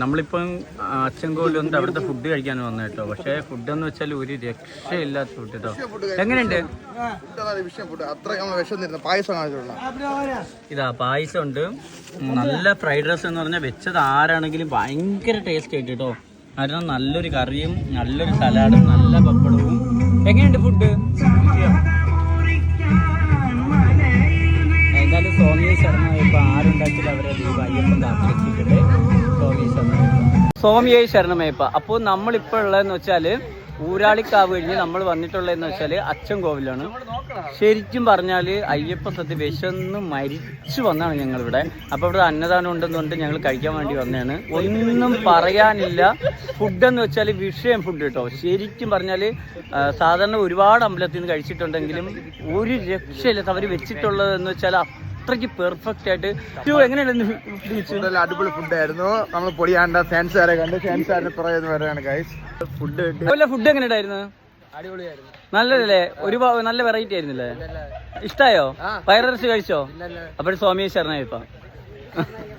നമ്മളിപ്പം അച്ചൻകോവിൽ വന്നിട്ട് അവിടുത്തെ ഫുഡ് കഴിക്കാൻ വന്നു കേട്ടോ. പക്ഷേ ഫുഡ് എന്ന് വെച്ചാൽ ഒരു രക്ഷയില്ലാത്ത ഫുഡ് കേട്ടോ. എങ്ങനെയുണ്ട്? ഇതാ പായസം ഉണ്ട്. നല്ല ഫ്രൈഡ് റൈസ് എന്ന് പറഞ്ഞാൽ വെച്ചത് ആരാണെങ്കിലും ഭയങ്കര ടേസ്റ്റ് ആയിട്ട് കേട്ടോ. കാരണം നല്ലൊരു കറിയും നല്ലൊരു സലാഡും നല്ല പപ്പടവും. എങ്ങനെയുണ്ട് ഫുഡ് സോമിയ ശർമ്മ ഇപ്പൊ ആരുണ്ടാക്കില്ല അവരെ ദൈവം അയ്യപ്പൻ സോമിയ ശരണമയ്യപ്പ. അപ്പോൾ നമ്മളിപ്പോൾ ഉള്ളതെന്ന് വെച്ചാൽ ഊരാളിക്കാവ് കഴിഞ്ഞ് നമ്മൾ വന്നിട്ടുള്ളതെന്ന് വെച്ചാൽ അച്ഛൻ കോവിലാണ്. ശരിക്കും പറഞ്ഞാൽ അയ്യപ്പ സത്യ വിശന്ന് മരിച്ചു വന്നാണ് ഞങ്ങൾ ഇവിടെ അപ്പോൾ ഇവിടെ അന്നദാനം ഉണ്ടെന്നുകൊണ്ട് ഞങ്ങൾ കഴിക്കാൻ വേണ്ടി വന്നതാണ്. ഒന്നും പറയാനില്ല. ഫുഡ് എന്ന് വെച്ചാൽ വിഷയം ഫുഡ് കേട്ടോ. ശരിക്കും പറഞ്ഞാൽ സാധാരണ ഒരുപാട് അമ്പലത്തിൽ നിന്ന് കഴിച്ചിട്ടുണ്ടെങ്കിലും ഒരു രക്ഷയില്ലാത്ത അവർ വെച്ചിട്ടുള്ളത് എന്ന് വെച്ചാൽ അത്രയ്ക്ക് പെർഫെക്റ്റ് ആയിട്ട്. എങ്ങനെയാണ് അടിപൊളി ഫുഡ് ആയിരുന്നു ഫുഡായിരുന്നു. നമ്മൾ പൊടിയാണ്ട ഫാൻസുകാരെ കണ്ട് ഫാൻസുകാരെ പറയുന്നത് വരെയാണ് ഗൈസ് ഫുഡ് അല്ല ഫുഡ് എങ്ങനെ ഉണ്ടായിരുന്നു നല്ലതല്ലേ? ഒരു നല്ല വെറൈറ്റി ആയിരുന്നില്ലേ? ഇഷ്ടായോ? വയറിറച്ചി കഴിച്ചോ? അപ്പോഴും സ്വാമി ശരണ ഇപ്പം.